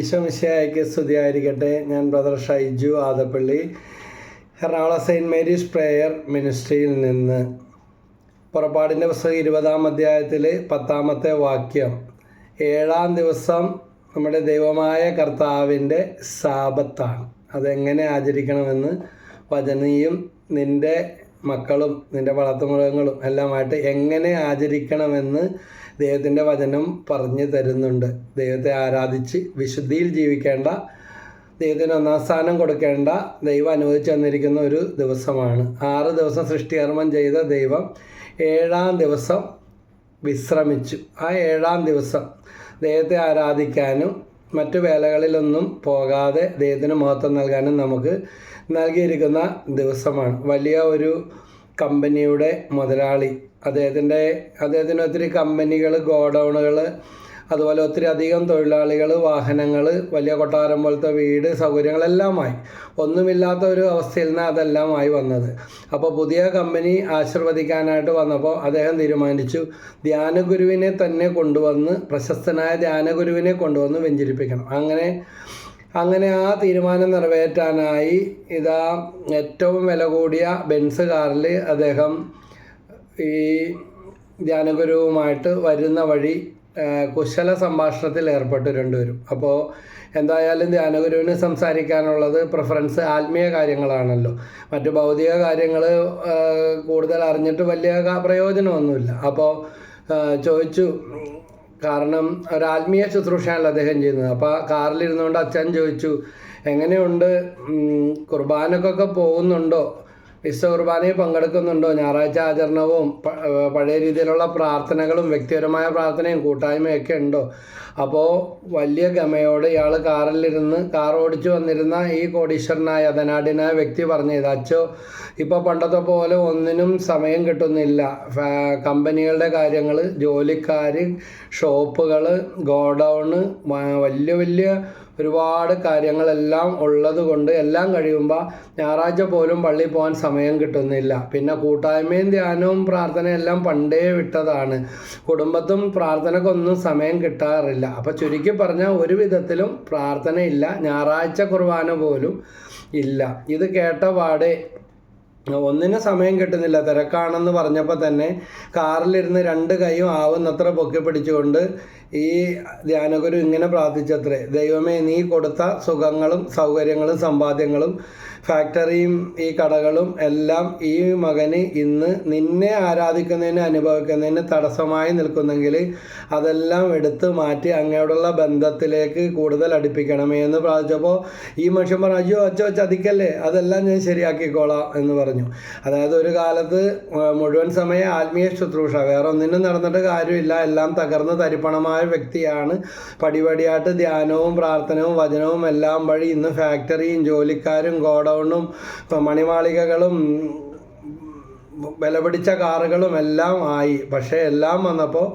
ഈശോമിശിഹായ്ക്ക് സ്തുതിയായിരിക്കട്ടെ. ഞാൻ brother Shaiju Adappally. Ernakulam Saint Mary's prayer മിനിസ്ട്രിയിൽ നിന്ന്. പുറപ്പാടിന്റെ പുസ്തകം ഇരുപതാം അധ്യായത്തിൽ പത്താമത്തെ വാക്യം. ഏഴാം ദിവസം നമ്മുടെ ദൈവമായ കർത്താവിന്റെ സാപത്താണ് അതെങ്ങനെ ആചരിക്കണമെന്ന് വചനീയും നിന്റെ മക്കളും നിന്റെ വളർത്തുമൃഗങ്ങളും എല്ലാമായിട്ട് എങ്ങനെ ആചരിക്കണമെന്ന് ദൈവത്തിന്റെ വചനം പറഞ്ഞു തരുന്നുണ്ട്. ദൈവത്തെ ആരാധിച്ച് വിശുദ്ധിയിൽ ജീവിക്കേണ്ട ദൈവത്തിന് ഒന്നാം സ്ഥാനം കൊടുക്കേണ്ട ദൈവം അനുവദിച്ചു തന്നിരിക്കുന്ന ഒരു ദിവസമാണ്. ആറ് ദിവസം സൃഷ്ടികർമ്മം ചെയ്ത ദൈവം ഏഴാം ദിവസം വിശ്രമിച്ചു. ആ ഏഴാം ദിവസം ദൈവത്തെ ആരാധിക്കാനും മറ്റു വേലകളിലൊന്നും പോകാതെ ദൈവത്തിന് മഹത്വം നൽകാനും നമുക്ക് നൽകിയിരിക്കുന്ന ദിവസമാണ്. വലിയ ഒരു കമ്പനിയുടെ മുതലാളി. അദ്ദേഹത്തിന്റെ അദ്ദേഹത്തിന് ഒത്തിരി കമ്പനികൾ ഗോഡൗണുകൾ അതുപോലെ ഒത്തിരി അധികം തൊഴിലാളികൾ വാഹനങ്ങൾ വലിയ കൊട്ടാരം പോലത്തെ വീട് സൗകര്യങ്ങളെല്ലാമായി. ഒന്നുമില്ലാത്ത ഒരു അവസ്ഥയിൽ നിന്ന് അതെല്ലാമായി വന്നത്. അപ്പോൾ പുതിയ കമ്പനി ആശീർവദിക്കാനായിട്ട് വന്നപ്പോൾ അദ്ദേഹം തീരുമാനിച്ചു ധ്യാനഗുരുവിനെ തന്നെ കൊണ്ടുവന്ന് പ്രശസ്തനായ ധ്യാനഗുരുവിനെ കൊണ്ടുവന്ന് വെഞ്ചരിപ്പിക്കണം. അങ്ങനെ അങ്ങനെ ആ തീരുമാനം നിറവേറ്റാനായി ഇതാ ഏറ്റവും വില കൂടിയ ബെൻസ് കാറിൽ അദ്ദേഹം ഈ ധ്യാനഗുരുവുമായിട്ട് വരുന്ന വഴി കുശല സംഭാഷണത്തിൽ ഏർപ്പെട്ടു രണ്ടുപേരും. അപ്പോൾ എന്തായാലും ധ്യാനഗുരുവിന് സംസാരിക്കാനുള്ളത് പ്രിഫറൻസ് ആത്മീയ കാര്യങ്ങളാണല്ലോ. മറ്റു ഭൗതിക കാര്യങ്ങൾ കൂടുതൽ അറിഞ്ഞിട്ട് വലിയ പ്രയോജനമൊന്നുമില്ല. അപ്പോൾ ചോദിച്ചു കാരണം ഒരു ആത്മീയ ശുശ്രൂഷയാണല്ലോ അദ്ദേഹം ചെയ്യുന്നത്. അപ്പോൾ കാറിലിരുന്നുകൊണ്ട് അച്ഛൻ ചോദിച്ചു എങ്ങനെയുണ്ട്? കുർബാനക്കൊക്കെ പോകുന്നുണ്ടോ? വിശ്വ കുർബാനയിൽ പങ്കെടുക്കുന്നുണ്ടോ? ഞായറാഴ്ച ആചരണവും പഴയ രീതിയിലുള്ള പ്രാർത്ഥനകളും വ്യക്തിപരമായ പ്രാർത്ഥനയും കൂട്ടായ്മയൊക്കെ ഉണ്ടോ? അപ്പോൾ വലിയ ഗമയോട് ഇയാൾ കാറിലിരുന്ന് കാർ ഓടിച്ചു വന്നിരുന്ന ഈ കോടീശ്വരനായ അതനാടിനായ വ്യക്തി പറഞ്ഞത് അച്ചോ ഇപ്പോൾ പണ്ടത്തെ പോലെ ഒന്നിനും സമയം കിട്ടുന്നില്ല. കമ്പനികളുടെ കാര്യങ്ങൾ ജോലിക്കാർ ഷോപ്പുകൾ ഗോഡൗണ് വലിയ വലിയ ഒരുപാട് കാര്യങ്ങളെല്ലാം ഉള്ളത് കൊണ്ട് എല്ലാം കഴിയുമ്പോൾ ഞായറാഴ്ച പോലും പള്ളിയിൽ പോകാൻ സമയം കിട്ടുന്നില്ല. പിന്നെ കൂട്ടായ്മയും ധ്യാനവും പ്രാർത്ഥനയും എല്ലാം പണ്ടേ വിട്ടതാണ്. കുടുംബത്തും പ്രാർത്ഥനക്കൊന്നും സമയം കിട്ടാറില്ല. അപ്പോൾ ചുരുക്കി പറഞ്ഞാൽ ഒരു വിധത്തിലും പ്രാർത്ഥനയില്ല. ഞായറാഴ്ച കുർബാന പോലും ഇല്ല. ഇത് കേട്ട പാടെ ഒന്നിനും സമയം കിട്ടുന്നില്ല. തിരക്കാണെന്ന് പറഞ്ഞപ്പോൾ തന്നെ കാറിലിരുന്ന് രണ്ട് കൈയും ആവുന്നത്ര പൊക്കി പിടിച്ചുകൊണ്ട് ഈ ധ്യാനഗുരു ഇങ്ങനെ പ്രാർത്ഥിച്ചത്രേ ദൈവമേ നീ കൊടുത്ത സുഖങ്ങളും സൗകര്യങ്ങളും സമ്പാദ്യങ്ങളും ഫാക്ടറിയും ഈ കടകളും എല്ലാം ഈ മകന് ഇന്ന് നിന്നെ ആരാധിക്കുന്നതിന് അനുഭവിക്കുന്നതിന് തടസ്സമായി നിൽക്കുന്നെങ്കിൽ അതെല്ലാം എടുത്ത് മാറ്റി അങ്ങയോടുള്ള ബന്ധത്തിലേക്ക് കൂടുതൽ അടുപ്പിക്കണമേ എന്ന് പ്രാർത്ഥിച്ചപ്പോൾ ഈ മനുഷ്യൻ പറഞ്ഞു അയ്യോ അച്ഛോ ചതിക്കല്ലേ? അതെല്ലാം ഞാൻ ശരിയാക്കിക്കോളാം എന്ന് പറഞ്ഞു. അതായത് ഒരു കാലത്ത് മുഴുവൻ സമയം ആത്മീയ ശുശ്രൂഷ വേറെ ഒന്നിനും നടന്നിട്ട് കാര്യമില്ല. എല്ലാം തകർന്ന് തരിപ്പണമായ വ്യക്തിയാണ്. പടിപടിയായിട്ട് ധ്യാനവും പ്രാർത്ഥനവും വചനവും എല്ലാം വഴി ഇന്ന് ഫാക്ടറിയും ജോലിക്കാരും ഗോഡ ഗോഡൗണും മണിമാളികകളും വിലപിടിച്ച കാറുകളും എല്ലാം ആയി. പക്ഷേ എല്ലാം വന്നപ്പോൾ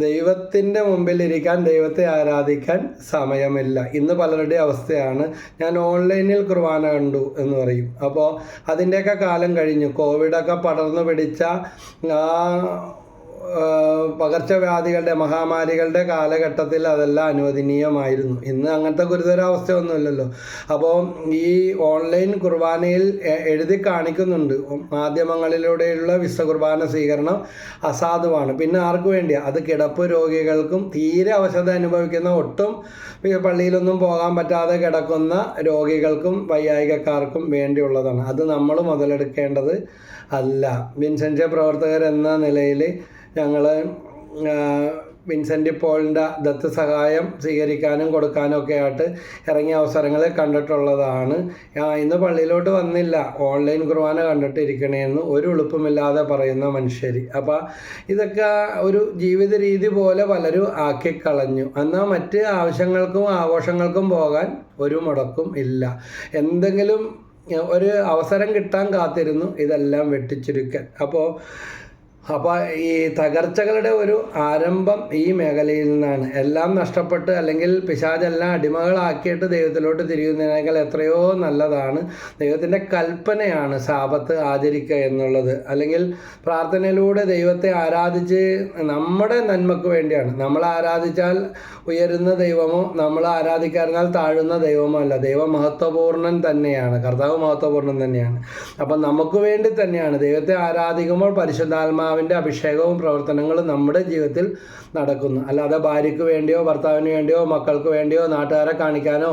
ദൈവത്തിന്റെ മുമ്പിൽ ഇരിക്കാൻ ദൈവത്തെ ആരാധിക്കാൻ സമയമില്ല. ഇന്ന് പലരുടെ അവസ്ഥയാണ്. ഞാൻ ഓൺലൈനിൽ കുർബാന കണ്ടു എന്ന് പറയും. അപ്പോൾ അതിന്റെയൊക്കെ കാലം കഴിഞ്ഞു. കോവിഡൊക്കെ പടർന്നു പിടിച്ച ആ പകർച്ചവ്യാധികളുടെ മഹാമാരികളുടെ കാലഘട്ടത്തിൽ അതെല്ലാം അനുവദനീയമായിരുന്നു. ഇന്ന് അങ്ങനത്തെ ഗുരുതരാവസ്ഥയൊന്നുമില്ലല്ലോ. അപ്പോൾ ഈ ഓൺലൈൻ കുർബാനയിൽ എഴുതി കാണിക്കുന്നുണ്ട്. മാധ്യമങ്ങളിലൂടെയുള്ള വിശ്വ കുർബാന സ്വീകരണം അസാധുവാണ്. പിന്നെ ആർക്കു വേണ്ടിയാണ് അത് കിടപ്പ് രോഗികൾക്കും തീരെ അവശത അനുഭവിക്കുന്ന ഒട്ടും പള്ളിയിലൊന്നും പോകാൻ പറ്റാതെ കിടക്കുന്ന രോഗികൾക്കും വൈയായികക്കാർക്കും വേണ്ടിയുള്ളതാണ്. അത് നമ്മൾ മുതലെടുക്കേണ്ടത് അല്ല. വിൻസെന്റ് പ്രവർത്തകർ എന്ന നിലയിൽ ഞങ്ങൾ വിൻസെന്റ് പോളിന്റെ ദത്ത് സഹായം സ്വീകരിക്കാനും കൊടുക്കാനും ഒക്കെ ആയിട്ട് ഇറങ്ങിയ അവസരങ്ങൾ കണ്ടിട്ടുള്ളതാണ്. ഇന്ന് പള്ളിയിലോട്ട് വന്നില്ല. ഓൺലൈൻ കുർബാന കണ്ടിട്ടിരിക്കണേന്ന് ഒരു എളുപ്പമില്ലാതെ പറയുന്ന മനുഷ്യർ അപ്പോൾ ഇതൊക്കെ ഒരു ജീവിത രീതി പോലെ പലരും ആക്കിക്കളഞ്ഞു. എന്നാൽ മറ്റ് ആവശ്യങ്ങൾക്കും ആഘോഷങ്ങൾക്കും പോകാൻ ഒരു മുടക്കും ഇല്ല. എന്തെങ്കിലും ഒരു അവസരം കിട്ടാൻ കാത്തിരുന്നു ഇതെല്ലാം വെട്ടിച്ചുരുക്കൽ അപ്പോൾ അപ്പോൾ ഈ തകർച്ചകളുടെ ഒരു ആരംഭം ഈ മേഖലയിൽ നിന്നാണ്. എല്ലാം നഷ്ടപ്പെട്ട് അല്ലെങ്കിൽ പിശാചെല്ലാം അടിമകളാക്കിയിട്ട് ദൈവത്തിലോട്ട് തിരിയുന്നതിനേക്കാൾ എത്രയോ നല്ലതാണ്. ദൈവത്തിന്റെ കൽപ്പനയാണ് ശാപത്ത് ആചരിക്കുക എന്നുള്ളത്. അല്ലെങ്കിൽ പ്രാർത്ഥനയിലൂടെ ദൈവത്തെ ആരാധിച്ച് നമ്മുടെ നന്മക്ക് വേണ്ടിയാണ്. നമ്മൾ ആരാധിച്ചാൽ ഉയരുന്ന ദൈവമോ നമ്മൾ ആരാധിക്കാതിരുന്നാൽ താഴുന്ന ദൈവമോ അല്ല. ദൈവം മഹത്വപൂർണൻ തന്നെയാണ്. കർത്താവ് മഹത്വപൂർണൻ തന്നെയാണ്. അപ്പം നമുക്ക് വേണ്ടി തന്നെയാണ് ദൈവത്തെ ആരാധിക്കുമ്പോൾ പരിശുദ്ധാത്മാവിന്റെ അഭിഷേകവും പ്രവർത്തനങ്ങളും നമ്മുടെ ജീവിതത്തിൽ നടക്കുന്നു. അല്ലാതെ ഭാര്യയ്ക്ക് വേണ്ടിയോ ഭർത്താവിന് വേണ്ടിയോ മക്കൾക്ക് വേണ്ടിയോ നാട്ടുകാരെ കാണിക്കാനോ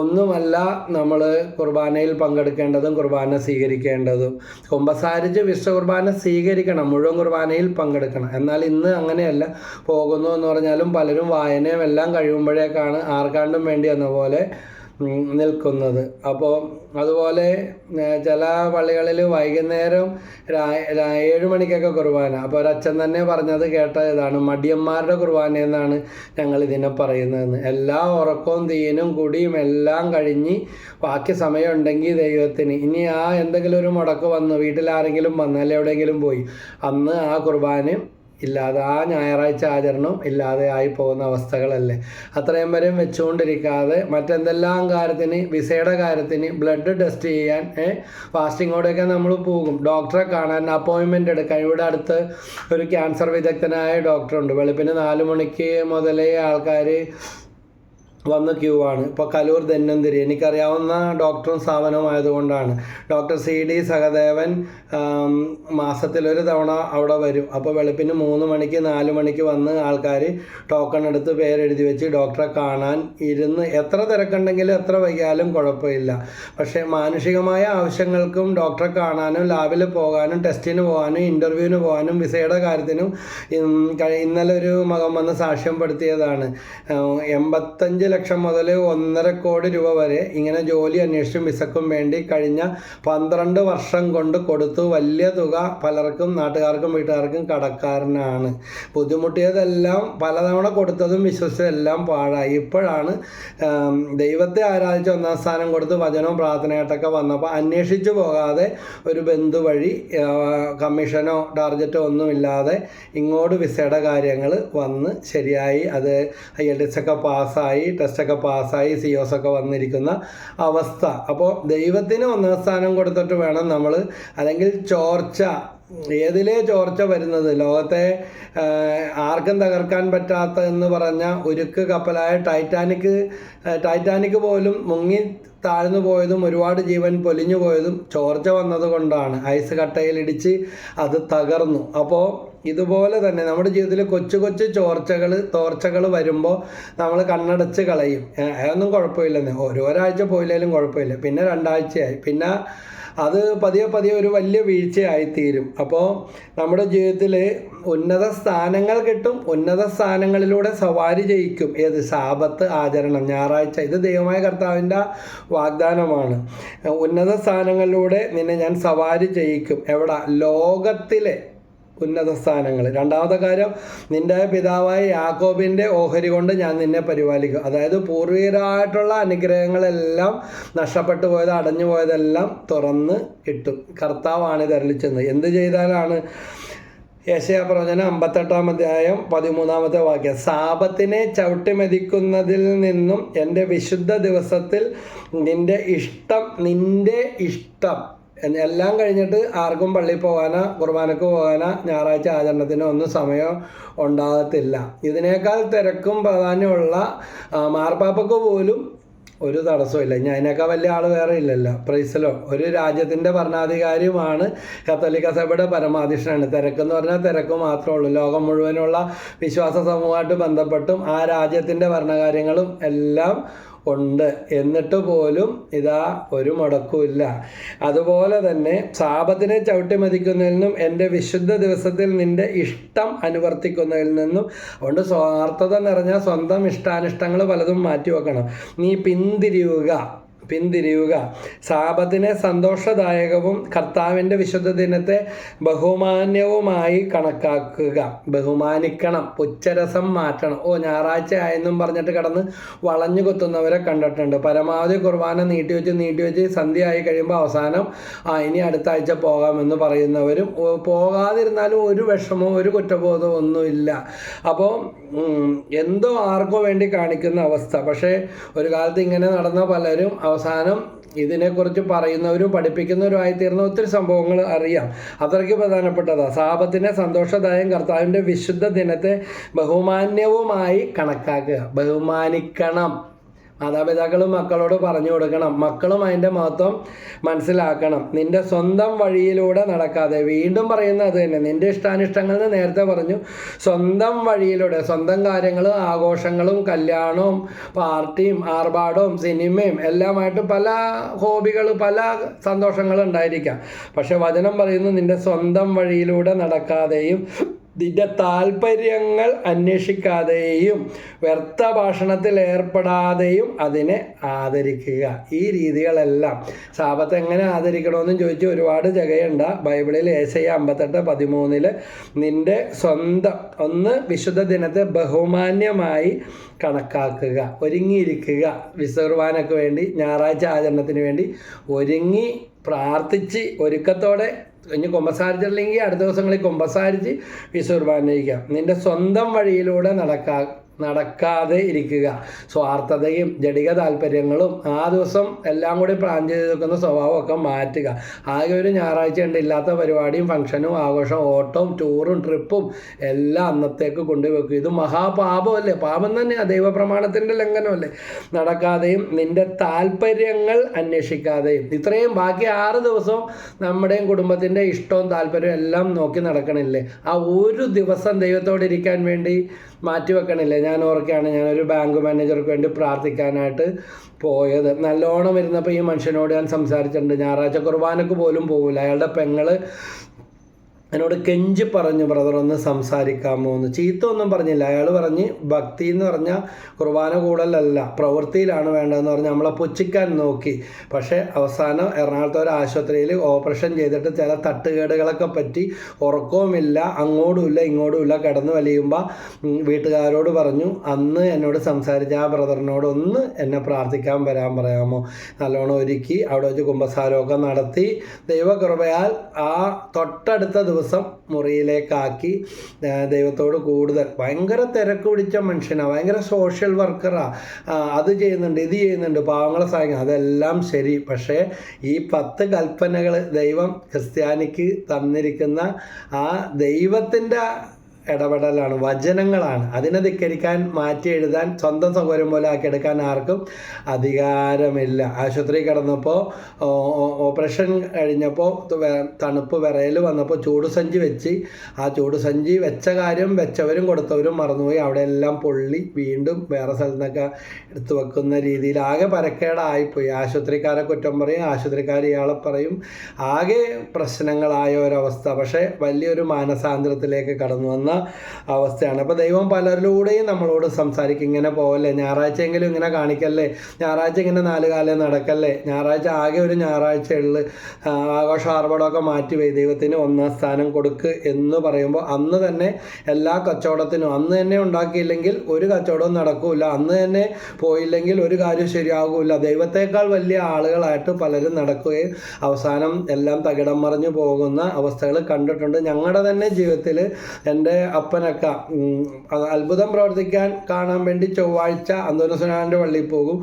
ഒന്നുമല്ല നമ്മൾ കുർബാനയിൽ പങ്കെടുക്കേണ്ടതും കുർബാന സ്വീകരിക്കേണ്ടതും. കുമ്പസാരിച്ച് വിശ്വ കുർബാന സ്വീകരിക്കണം മുഴുവൻ കുർബാനയിൽ പങ്കെടുക്കണം. എന്നാൽ ഇന്ന് അങ്ങനെയല്ല. പോകുന്നു എന്ന് പറഞ്ഞാലും പലരും വായനയും എല്ലാം കഴിയുമ്പോഴേക്കാണ് ആർക്കാണ്ടും വേണ്ടി എന്ന പോലെ നിൽക്കുന്നത്. അപ്പോൾ അതുപോലെ ചില പള്ളികളിൽ വൈകുന്നേരം ഏഴ് മണിക്കൊക്കെ കുർബാന. അപ്പോൾ ഒരച്ഛൻ തന്നെ പറഞ്ഞത് കേട്ട ഇതാണ്. മടിയന്മാരുടെ കുർബാന എന്നാണ് ഞങ്ങൾ ഇതിനെ പറയുന്നതെന്ന്. എല്ലാ ഉറക്കവും തീനും കുടിയും എല്ലാം കഴിഞ്ഞ് ബാക്കി സമയമുണ്ടെങ്കിൽ ദൈവത്തിന്. ഇനി ആ എന്തെങ്കിലും ഒരു മുടക്ക് വന്നു വീട്ടിൽ ആരെങ്കിലും വന്നു അല്ലെ എവിടെയെങ്കിലും പോയി അന്ന് ആ കുർബാനയും ഇല്ലാതെ ആ ഞായറാഴ്ച ആചരണം ഇല്ലാതെ ആയി പോകുന്ന അവസ്ഥകളല്ലേ. അത്രയും വരെയും വെച്ചുകൊണ്ടിരിക്കാതെ മറ്റെന്തെല്ലാം കാര്യത്തിന് വിസയുടെ കാര്യത്തിന് ബ്ലഡ് ടെസ്റ്റ് ചെയ്യാൻ ഫാസ്റ്റിങ്ങോടെയൊക്കെ നമ്മൾ പോകും. ഡോക്ടറെ കാണാൻ അപ്പോയിൻമെന്റ് എടുക്കാൻ. ഇവിടെ അടുത്ത് ഒരു ക്യാൻസർ വിദഗ്ധനായ ഡോക്ടറുണ്ട് വെളുപ്പിന് നാല് മണിക്ക് മുതലേ ആൾക്കാർ വന്ന് ക്യൂ ആണ്. ഇപ്പോൾ കലൂർ ധന്വന്തിരി. എനിക്കറിയാവുന്ന ഡോക്ടറും സ്ഥാപനവും ആയതുകൊണ്ടാണ്. ഡോക്ടർ സി ഡി സഹദേവൻ മാസത്തിലൊരു തവണ അവിടെ വരും. അപ്പോൾ വെളുപ്പിന് മൂന്ന് മണിക്ക് നാല് മണിക്ക് വന്ന് ആൾക്കാർ ടോക്കൺ എടുത്ത് പേരെഴുതി വെച്ച് ഡോക്ടറെ കാണാൻ ഇരുന്ന് എത്ര തിരക്കുണ്ടെങ്കിലും എത്ര വൈകിയാലും കുഴപ്പമില്ല. പക്ഷേ മാനുഷികമായ ആവശ്യങ്ങൾക്കും ഡോക്ടറെ കാണാനും ലാബിൽ പോകാനും ടെസ്റ്റിന് പോകാനും ഇന്റർവ്യൂവിന് പോകാനും വിസയുടെ കാര്യത്തിനും ഇന്നലെ ഒരു മകൻ വന്ന് സാക്ഷ്യപ്പെടുത്തിയതാണ് എൺപത്തഞ്ച് ലക്ഷം മുതൽ ഒന്നര കോടി രൂപ വരെ ഇങ്ങനെ ജോലി അന്വേഷിച്ചും വിസക്കും വേണ്ടി കഴിഞ്ഞ പന്ത്രണ്ട് വർഷം കൊണ്ട് കൊടുത്തു. വലിയ തുക പലർക്കും നാട്ടുകാർക്കും വീട്ടുകാർക്കും കടക്കാരനാണ്. ബുദ്ധിമുട്ടിയതെല്ലാം പലതവണ കൊടുത്തതും വിശ്വസിച്ചതെല്ലാം പാഴായി. ഇപ്പോഴാണ് ദൈവത്തെ ആരാധിച്ച് ഒന്നാം സ്ഥാനം കൊടുത്ത് വചനവും പ്രാർത്ഥനയായിട്ടൊക്കെ വന്നപ്പോൾ അന്വേഷിച്ചു പോകാതെ ഒരു ബന്ധു വഴി കമ്മീഷനോ ടാർഗറ്റോ ഒന്നുമില്ലാതെ ഇങ്ങോട്ട് വിസയുടെ കാര്യങ്ങൾ വന്ന് ശരിയായി. അത് ഐ എൽ എസ് ഒക്കെ പാസ്സായി. ടെസ്റ്റൊക്കെ പാസ്സായി സി ഒസ് ഒക്കെ വന്നിരിക്കുന്ന അവസ്ഥ. അപ്പോൾ ദൈവത്തിന് ഒന്നാം സ്ഥാനം കൊടുത്തിട്ട് വേണം നമ്മൾ അല്ലെങ്കിൽ ചോർച്ച ഏതിലേ ചോർച്ച വരുന്നത്? ലോകത്തെ ആർക്കും തകർക്കാൻ പറ്റാത്ത എന്ന് പറഞ്ഞ ഉരുക്ക് കപ്പലായ ടൈറ്റാനിക് ടൈറ്റാനിക് പോലും മുങ്ങി താഴ്ന്നു പോയതും ഒരുപാട് ജീവൻ പൊലിഞ്ഞു പോയതും ചോർച്ച വന്നതുകൊണ്ടാണ്. ഐസ് കട്ടയിലിടിച്ച് അത് തകർന്നു. അപ്പോൾ ഇതുപോലെ തന്നെ നമ്മുടെ ജീവിതത്തിൽ കൊച്ചു കൊച്ചു ചോർച്ചകൾ തോർച്ചകൾ വരുമ്പോൾ നമ്മൾ കണ്ണടച്ച് കളയും. അതൊന്നും കുഴപ്പമില്ലെന്ന്. ഒരു ഒരാഴ്ച പോയില്ലെങ്കിലും കുഴപ്പമില്ല. പിന്നെ രണ്ടാഴ്ചയായി. പിന്നെ അത് പതിയെ പതിയെ ഒരു വലിയ വീഴ്ചയായിത്തീരും അപ്പോൾ നമ്മുടെ ജീവിതത്തിൽ ഉന്നത സ്ഥാനങ്ങൾ കിട്ടും ഉന്നത സ്ഥാനങ്ങളിലൂടെ സവാരി ജയിക്കും. ഏത്? ശാപത്ത് ആചരണം ഞായറാഴ്ച. ഇത് ദൈവമായ കർത്താവിന്റെ വാഗ്ദാനമാണ്. ഉന്നത സ്ഥാനങ്ങളിലൂടെ നിന്നെ ഞാൻ സവാരി ചെയ്യിക്കും എവിടെ? ലോകത്തിലെ ഉന്നത സ്ഥാനങ്ങൾ രണ്ടാമത്തെ കാര്യം നിന്റെ പിതാവായ യാക്കോബിന്റെ ഓഹരി കൊണ്ട് ഞാൻ നിന്നെ പരിപാലിക്കും. അതായത് പൂർവികരായിട്ടുള്ള അനുഗ്രഹങ്ങളെല്ലാം നഷ്ടപ്പെട്ടു പോയത് അടഞ്ഞു പോയതെല്ലാം തുറന്ന് കിട്ടും കർത്താവാണ് തരളിച്ചെന്ന് എന്ത് ചെയ്താലാണ്? യേശയ പ്രവചനം അമ്പത്തെട്ടാം അധ്യായം പതിമൂന്നാമത്തെ വാക്യം. സാപത്തിനെ ചവിട്ടിമെതിക്കുന്നതിൽ നിന്നും എന്റെ വിശുദ്ധ ദിവസത്തിൽ നിന്റെ ഇഷ്ടം നിന്റെ ഇഷ്ടം എല്ലാം കഴിഞ്ഞിട്ട് ആർക്കും പള്ളിയിൽ പോകാനോ കുർബാനക്ക് പോകാനോ ഞായറാഴ്ച ആചരണത്തിനോ ഒന്നും സമയം ഉണ്ടാകത്തില്ല. ഇതിനേക്കാൾ തിരക്കും പ്രാധാന്യമുള്ള മാർപ്പാപ്പക്ക് പോലും ഒരു തടസ്സമില്ല ഞാൻ അതിനേക്കാൾ വലിയ ആൾ വേറെ ഇല്ലല്ലോ. പ്രൈസലോ. ഒരു രാജ്യത്തിന്റെ ഭരണാധികാരിയുമാണ് കത്തോലിക്ക സഭയുടെ പരമാധീശനാണ് തിരക്കെന്ന് പറഞ്ഞാൽ തിരക്ക് മാത്രമേ ഉള്ളൂ. ലോകം മുഴുവനുള്ള വിശ്വാസ സമൂഹമായിട്ട് ബന്ധപ്പെട്ടും ആ രാജ്യത്തിന്റെ ഭരണകാര്യങ്ങളും എല്ലാം ഉണ്ട്. എന്നിട്ട് പോലും ഇതാ ഒരു മുടക്കുമില്ല. അതുപോലെ തന്നെ ശാപത്തിനെ ചവിട്ടി മതിക്കുന്നതിൽ നിന്നും എന്റെ വിശുദ്ധ ദിവസത്തിൽ നിന്റെ ഇഷ്ടം അനുവർത്തിക്കുന്നതിൽ നിന്നും അതുകൊണ്ട് സ്വാർത്ഥത നിറഞ്ഞ സ്വന്തം ഇഷ്ടാനിഷ്ടങ്ങൾ പലതും മാറ്റി വെക്കണം നീ പിന്തിരിയുക. പിന്തിരിയുക. സാപത്തിനെ സന്തോഷദായകവും കർത്താവിന്റെ വിശുദ്ധ ദിനത്തെ ബഹുമാന്യവുമായി കണക്കാക്കുക. ബഹുമാനിക്കണം പുച്ഛരസം മാറ്റണം. ഓ ഞായറാഴ്ച ആയെന്നും പറഞ്ഞിട്ട് കിടന്ന് വളഞ്ഞു കുത്തുന്നവരെ കണ്ടിട്ടുണ്ട്. പരമാവധി കുർബാന നീട്ടിവെച്ച് നീട്ടിവെച്ച് സന്ധ്യ ആയി കഴിയുമ്പോൾ അവസാനം ആ ഇനി അടുത്ത ആഴ്ച പോകാമെന്ന് പറയുന്നവരും പോകാതിരുന്നാലും ഒരു വിഷമവും ഒരു കുറ്റബോധവും ഒന്നുമില്ല. അപ്പോൾ എന്തോ ആർക്കോ വേണ്ടി കാണിക്കുന്ന അവസ്ഥ. പക്ഷേ ഒരു കാലത്ത് ഇങ്ങനെ നടന്ന പലരും അവസാനം ഇതിനെക്കുറിച്ച് പറയുന്നവരും പഠിപ്പിക്കുന്നവരും ആയിത്തീർന്ന ഒത്തിരി സംഭവങ്ങൾ അറിയാം. അത്രയ്ക്ക് പ്രധാനപ്പെട്ടതാണ് സാപത്തിനെ സന്തോഷദായം കർത്താവിന്റെ വിശുദ്ധ ദിനത്തെ ബഹുമാന്യവുമായി കണക്കാക്കുക. ബഹുമാനിക്കണം. മാതാപിതാക്കളും മക്കളോട് പറഞ്ഞു കൊടുക്കണം. മക്കളും അതിന്റെ മഹത്വം മനസ്സിലാക്കണം. നിന്റെ സ്വന്തം വഴിയിലൂടെ നടക്കാതെ വീണ്ടും പറയുന്നത് അത് തന്നെ. നിന്റെ ഇഷ്ടാനിഷ്ടങ്ങൾ എന്ന് നേരത്തെ പറഞ്ഞു. സ്വന്തം വഴിയിലൂടെ സ്വന്തം കാര്യങ്ങളും ആഘോഷങ്ങളും കല്യാണവും പാർട്ടിയും ആർഭാടവും സിനിമയും എല്ലാമായിട്ട് പല ഹോബികൾ പല സന്തോഷങ്ങളും ഉണ്ടായിരിക്കാം. പക്ഷെ വചനം പറയുന്നു നിന്റെ സ്വന്തം വഴിയിലൂടെ നടക്കാതെയും നിന്റെ താല്പര്യങ്ങൾ അന്വേഷിക്കാതെയും വ്യർത്ഥ ഭാഷണത്തിൽ ഏർപ്പെടാതെയും അതിനെ ആദരിക്കുക. ഈ രീതികളെല്ലാം സാപത്ത് എങ്ങനെ ആദരിക്കണമെന്നും ചോദിച്ച് ഒരുപാട് ജഗയുണ്ട. ബൈബിളിൽ ഏശയ അമ്പത്തെട്ട് പതിമൂന്നിൽ നിന്റെ സ്വന്തം ഒന്ന് വിശുദ്ധ ദിനത്തെ ബഹുമാന്യമായി കണക്കാക്കുക. ഒരുങ്ങിയിരിക്കുക. വിസർവാനൊക്കെ വേണ്ടി ഞായറാഴ്ച ആചരണത്തിന് വേണ്ടി ഒരുങ്ങി പ്രാർത്ഥിച്ച് ഒരുക്കത്തോടെ ഇനി കൊമ്പസാരിച്ചില്ലെങ്കിൽ അടുത്ത ദിവസങ്ങളിൽ കൊമ്പസാരിച്ച് വിശ്വകുർബാനയിക്കാം നിന്റെ സ്വന്തം വഴിയിലൂടെ നടക്കാ നടക്കാതെ ഇരിക്കുക. സ്വാർത്ഥതയും ജടിക താല്പര്യങ്ങളും ആ ദിവസം എല്ലാം കൂടി പ്ലാൻ ചെയ്ത് വെക്കുന്ന സ്വഭാവമൊക്കെ മാറ്റുക. ആകെ ഒരു ഞായറാഴ്ച ഉണ്ട് ഇല്ലാത്ത പരിപാടിയും ഫംഗ്ഷനും ആഘോഷവും ഓട്ടവും ടൂറും ട്രിപ്പും എല്ലാം അന്നത്തേക്ക് കൊണ്ടുവെക്കും. ഇത് മഹാപാപമല്ലേ? പാപം തന്നെയാണ് ദൈവപ്രമാണത്തിന്റെ ലംഘനമല്ലേ? നടക്കാതെയും നിന്റെ താല്പര്യങ്ങൾ അന്വേഷിക്കാതെയും. ഇത്രയും ബാക്കി ആറ് ദിവസവും നമ്മുടെയും കുടുംബത്തിന്റെ ഇഷ്ടവും താല്പര്യവും എല്ലാം നോക്കി നടക്കണില്ലേ? ആ ഒരു ദിവസം ദൈവത്തോട് ഇരിക്കാൻ വേണ്ടി മാറ്റി വെക്കണില്ല ഞാൻ ഓർക്കുകയാണ് ഞാനൊരു ബാങ്ക് മാനേജർക്ക് വേണ്ടി പ്രാർത്ഥിക്കാനായിട്ട് പോയത്. നല്ലോണം വരുന്നപ്പോൾ ഈ മനുഷ്യനോട് ഞാൻ സംസാരിച്ചിട്ടുണ്ട്. ഞായറാഴ്ച കുർബാനക്ക് പോലും പോകില്ല അയാളുടെ പെങ്ങൾ എന്നോട് കെഞ്ചി പറഞ്ഞു ബ്രദർ ഒന്ന് സംസാരിക്കാമോ എന്ന് ചീത്ത ഒന്നും പറഞ്ഞില്ല. അയാൾ പറഞ്ഞ് ഭക്തി എന്ന് പറഞ്ഞാൽ കുർബാന കൂടലല്ല പ്രവൃത്തിയിലാണ് വേണ്ടതെന്ന് പറഞ്ഞ് നമ്മളെ പുച്ഛിക്കാൻ നോക്കി. പക്ഷേ അവസാനം എറണാകുളത്തെ ഒരു ആശുപത്രിയിൽ ഓപ്പറേഷൻ ചെയ്തിട്ട് ചില തട്ടുകേടുകളൊക്കെ പറ്റി ഉറക്കവുമില്ല അങ്ങോട്ടുമില്ല ഇങ്ങോട്ടുമില്ല കിടന്ന് വലിയുമ്പോൾ വീട്ടുകാരോട് പറഞ്ഞു അന്ന് എന്നോട് സംസാരിച്ച ആ ബ്രദറിനോട് ഒന്ന് എന്നെ പ്രാർത്ഥിക്കാൻ വരാൻ പറയാമോ? നല്ലോണം ഒരുക്കി അവിടെ വെച്ച് കുമ്പസാരമൊക്കെ നടത്തി. ദൈവകൃപയാൽ ആ തൊട്ടടുത്ത ദിവസം മുറിയിലേക്കാക്കി ആ, ദൈവത്തോട് കൂടുതൽ. ഭയങ്കര തിരക്ക് പിടിച്ച മനുഷ്യനാണ് ഭയങ്കര സോഷ്യൽ വർക്കറാണ് അത് ചെയ്യുന്നുണ്ട് ഇത് ചെയ്യുന്നുണ്ട് പാവങ്ങളെ സഹായിക്കും അതെല്ലാം ശരി. പക്ഷേ ഈ പത്ത് കൽപ്പനകൾ ദൈവം ക്രിസ്ത്യാനിക്ക് തന്നിരിക്കുന്ന ആ ദൈവത്തിന്റെ ഇടപെടലാണ് വചനങ്ങളാണ്. അതിനെ ധിക്കരിക്കാൻ മാറ്റി എഴുതാൻ സ്വന്തം സൗകര്യം പോലെ ആക്കിയെടുക്കാൻ ആർക്കും അധികാരമില്ല. ആശുപത്രി കിടന്നപ്പോൾ ഓപ്പറേഷൻ കഴിഞ്ഞപ്പോൾ തണുപ്പ് വിറയൽ വന്നപ്പോൾ ചൂട് സഞ്ചി വെച്ച് ആ ചൂട് സഞ്ചി വെച്ച കാര്യം വെച്ചവരും കൊടുത്തവരും മറന്നുപോയി. അവിടെ എല്ലാം പൊള്ളി വീണ്ടും വേറെ സ്ഥലത്തു നിന്നൊക്കെ എടുത്തു വെക്കുന്ന രീതിയിൽ ആകെ പരക്കേടായിപ്പോയി. ആശുപത്രിക്കാരെ കുറ്റം പറയും ആശുപത്രിക്കാർ ഇയാളെ പറയും. ആകെ പ്രശ്നങ്ങളായ ഒരവസ്ഥ. പക്ഷേ വലിയൊരു മാനസാന്തരത്തിലേക്ക് കടന്നു വന്ന അവസ്ഥയാണ്. അപ്പോൾ ദൈവം പലരിലൂടെയും നമ്മളോട് സംസാരിക്കും. ഇങ്ങനെ പോകല്ലേ ഞായറാഴ്ചയെങ്കിലും ഇങ്ങനെ കാണിക്കല്ലേ? ഞായറാഴ്ച ഇങ്ങനെ നാല് കാലം നടക്കല്ലേ? ഞായറാഴ്ച ആകെ ഒരു ഞായറാഴ്ചയുള്ള ആഘോഷ ആർഭാടമൊക്കെ മാറ്റി പോയി ദൈവത്തിന് ഒന്നാം സ്ഥാനം കൊടുക്ക് എന്ന് പറയുമ്പോൾ അന്ന് തന്നെ എല്ലാ കച്ചവടത്തിനും അന്ന് തന്നെ ഉണ്ടാക്കിയില്ലെങ്കിൽ ഒരു കച്ചവടവും നടക്കൂല. അന്ന് തന്നെ പോയില്ലെങ്കിൽ ഒരു കാര്യം ശരിയാകൂല. ദൈവത്തേക്കാൾ വലിയ ആളുകളായിട്ട് പലരും നടക്കുകയും അവസാനം എല്ലാം തകിടം മറിഞ്ഞു പോകുന്ന അവസ്ഥകൾ കണ്ടിട്ടുണ്ട്. ഞങ്ങളുടെ തന്നെ ജീവിതത്തിൽ എന്റെ അപ്പനൊക്കെ അത്ഭുതം പ്രവർത്തിക്കാൻ കാണാൻ വേണ്ടി ചൊവ്വാഴ്ച അന്തോനസുനാന്റെ പള്ളിയിൽ പോകും.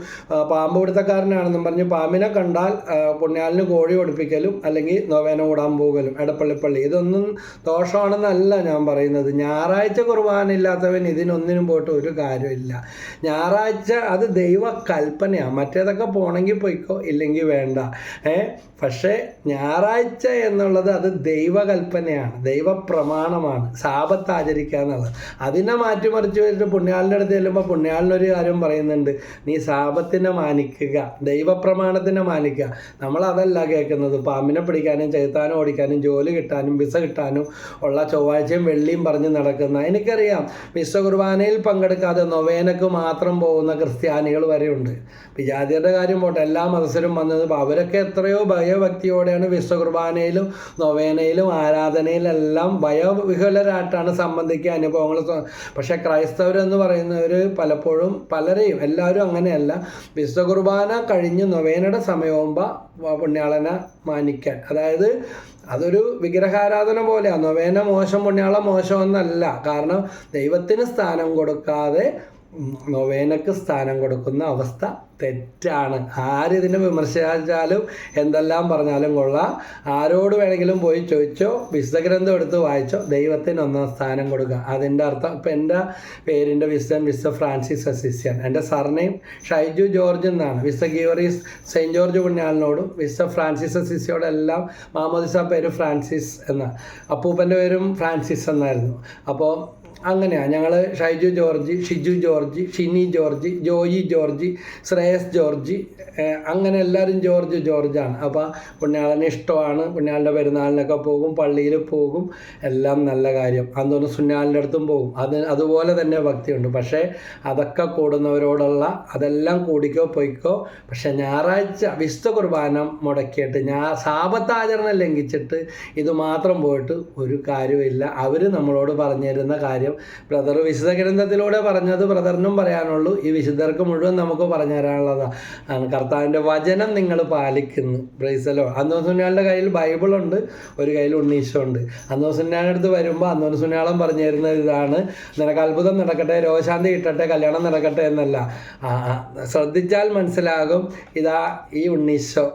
പാമ്പ് പിടുത്തക്കാരനാണെന്നും പറഞ്ഞ് പാമ്പിനെ കണ്ടാൽ പുണ്യാലിന് കോഴി ഒടിപ്പിക്കലും അല്ലെങ്കിൽ നൊവേന കൂടാൻ പോകലും എടപ്പള്ളിപ്പള്ളി ഇതൊന്നും ദോഷമാണെന്നല്ല ഞാൻ പറയുന്നത്. ഞായറാഴ്ച കുർബാനില്ലാത്തവൻ ഇതിനൊന്നിനും പോയിട്ട് ഒരു കാര്യമില്ല. ഞായറാഴ്ച അത് ദൈവ കൽപ്പനയാണ് മറ്റേതൊക്കെ പോണെങ്കിൽ പോയിക്കോ ഇല്ലെങ്കിൽ വേണ്ട. ഏ പക്ഷേ ഞായറാഴ്ച എന്നുള്ളത് അത് ദൈവകൽപ്പനയാണ് ദൈവപ്രമാണമാണ്. സാപത്ത് സാപത്ത് ആചരിക്കുക എന്നുള്ളത് അതിനെ മാറ്റിമറിച്ച് വെച്ചിട്ട് പുണ്യാളിന്റെ അടുത്ത് ചെല്ലുമ്പോൾ പുണ്യാളിനൊരു കാര്യം പറയുന്നുണ്ട്. നീ സാപത്തിനെ മാനിക്കുക ദൈവപ്രമാണത്തിനെ മാനിക്കുക. നമ്മളതല്ല കേൾക്കുന്നത്. പാമ്പിനെ പിടിക്കാനും ചെകുത്താനും ഓടിക്കാനും ജോലി കിട്ടാനും വിസ കിട്ടാനും ഉള്ള ചൊവ്വാഴ്ചയും വെള്ളിയും പറഞ്ഞ് നടക്കുന്ന എനിക്കറിയാം വിശ്വകുർബാനയിൽ പങ്കെടുക്കാതെ നൊവേനക്ക് മാത്രം പോകുന്ന ക്രിസ്ത്യാനികൾ വരെയുണ്ട്. വിജാതിയുടെ കാര്യം പോട്ടെ എല്ലാ മതസ്ഥരും വന്നത് അവരൊക്കെ എത്രയോ ഭയഭക്തിയോടെയാണ് വിശ്വകുർബാനയിലും നൊവേനയിലും ആരാധനയിലെല്ലാം ഭയവിഹുലരായിട്ടാണ് സംബന്ധിക്കുക അനുഭവങ്ങൾ പക്ഷെ ക്രൈസ്തവരെന്ന് പറയുന്നവർ പലപ്പോഴും പലരെയും എല്ലാവരും അങ്ങനെയല്ല. വിശുദ്ധ കുർബാന കഴിഞ്ഞ് നൊവേനയുടെ സമയമാകുമ്പോൾ പുണ്യാളനെ മാനിക്കാൻ. അതായത് അതൊരു വിഗ്രഹാരാധന പോലെയാണ് നൊവേന മോശം പുണ്യാള മോശമെന്നല്ല. കാരണം ദൈവത്തിന് സ്ഥാനം കൊടുക്കാതെ നൊവേനക്ക് സ്ഥാനം കൊടുക്കുന്ന അവസ്ഥ തെറ്റാണ്. ആര് ഇതിനെ വിമർശിച്ചാലും എന്തെല്ലാം പറഞ്ഞാലും കൊള്ളാം. ആരോട് വേണമെങ്കിലും പോയി ചോദിച്ചോ വിശുദ്ധഗ്രന്ഥം എടുത്ത് വായിച്ചോ ദൈവത്തിന് ഒന്നാം സ്ഥാനം കൊടുക്കുക. അതിന്റെ അർത്ഥം ഇപ്പം എന്റെ പേരിന്റെ വിശുദ്ധൻ വിശുദ്ധ ഫ്രാൻസിസ് അസിസ്യൻ എന്റെ സർനെയിം ഷൈജു ജോർജ് എന്നാണ്. വിശുദ്ധ ഗീവറീസ് സെയിന്റ് ജോർജ് പുണ്യാളിനോടും വിശുദ്ധ ഫ്രാൻസിസ് അസിസ്യോടെല്ലാം മാമോദിസ പേര് ഫ്രാൻസിസ് എന്ന അപ്പൂപ്പന്റെ പേരും ഫ്രാൻസിസ് എന്നായിരുന്നു. അപ്പോൾ അങ്ങനെയാണ് ഞങ്ങൾ Shaiju George Shiju George Shini George Joy George Shreyas George അങ്ങനെ എല്ലാവരും ജോർജ് ജോർജാണ്. അപ്പോൾ പുണ്യാളനെ ഇഷ്ടമാണ്. പുണ്യാളിന്റെ പെരുന്നാളിനൊക്കെ പോകും പള്ളിയിൽ പോകും എല്ലാം നല്ല കാര്യം. അന്നൊന്ന് സുന്നാളിന്റെ അടുത്തും പോകും. അത് അതുപോലെ തന്നെ ഭക്തിയുണ്ട്. പക്ഷേ അതൊക്കെ കൂടുന്നവരോടുള്ള അതെല്ലാം കൂടിക്കോ പൊയ്ക്കോ പക്ഷേ ഞായറാഴ്ച വിശുദ്ധ കുർബാന മുടക്കിയിട്ട് ഞാൻ സാപത്താചരണം ലംഘിച്ചിട്ട് ഇത് മാത്രം പോയിട്ട് ഒരു കാര്യമില്ല അവർ നമ്മളോട് പറഞ്ഞു തരുന്ന കാര്യം ബ്രദർ വിശുദ്ധ ഗ്രന്ഥത്തിലൂടെ പറഞ്ഞത് ബ്രദറിനും പറയാനുള്ളൂ. ഈ വിശുദ്ധർക്ക് മുഴുവൻ നമുക്ക് പറഞ്ഞു തരാനുള്ളതാണ് കർത്താവിന്റെ വചനം നിങ്ങൾ പാലിക്കുന്നു. ബ്രൈസലോ അന്നോസുന്യാളുടെ കയ്യിൽ ബൈബിളുണ്ട് ഒരു കയ്യിൽ ഉണ്ണീശോ ഉണ്ട്. അന്നോസുന്യാളുടെ അടുത്ത് വരുമ്പോൾ അന്നോസുന്യാളം പറഞ്ഞു തരുന്നത് ഇതാണ്. നിനക്ക് അത്ഭുതം നടക്കട്ടെ രോഗശാന്തി കിട്ടട്ടെ കല്യാണം നടക്കട്ടെ എന്നല്ല. ശ്രദ്ധിച്ചാൽ മനസ്സിലാകും ഇതാ ഈ ഉണ്ണീശോ.